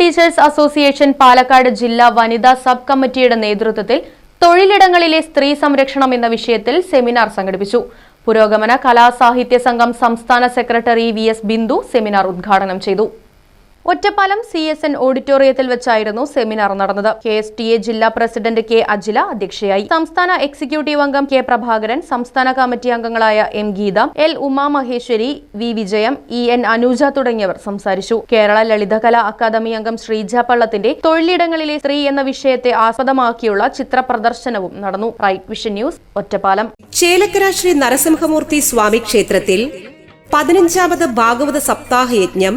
Teachers association Palakkad ജില്ലാ വനിതാ sub കമ്മിറ്റിയുടെ നേതൃത്വത്തിൽ തൊഴിലിടങ്ങളിലെ സ്ത്രീ സംരക്ഷണം എന്ന വിഷയത്തിൽ സെമിനാർ സംഘടിപ്പിച്ചു. പുരോഗമന കലാസാഹിത്യ സംഘം സംസ്ഥാന secretary V S Bindu seminar ഉദ്ഘാടനം ചെയ്തു. ഒറ്റപ്പാലം സി എസ് എൻ ഓഡിറ്റോറിയത്തിൽ വെച്ചായിരുന്നു സെമിനാർ നടന്നത്. കെ എസ് ടി എ ജില്ലാ പ്രസിഡന്റ് കെ അജില അധ്യക്ഷയായി. സംസ്ഥാന എക്സിക്യൂട്ടീവ് അംഗം കെ പ്രഭാകരൻ സംസ്ഥാന കമ്മിറ്റി അംഗങ്ങളായ M Geetha L Uma Maheswari V Vijayam E N Anuja തുടങ്ങിയവർ സംസാരിച്ചു. കേരള ലളിതകലാ അക്കാദമി അംഗം ശ്രീജ പള്ളത്തിന്റെ തൊഴിലിടങ്ങളിലെ സ്ത്രീ എന്ന വിഷയത്തെ ആസ്പദമാക്കിയുള്ള ചിത്ര പ്രദർശനവും നടന്നു. Right Vision News Ottapalam. Chelakkara Shri Narasimhamurthy Swami ക്ഷേത്രത്തിൽ പതിനഞ്ചാമത് ഭാഗവത സപ്താഹ യജ്ഞം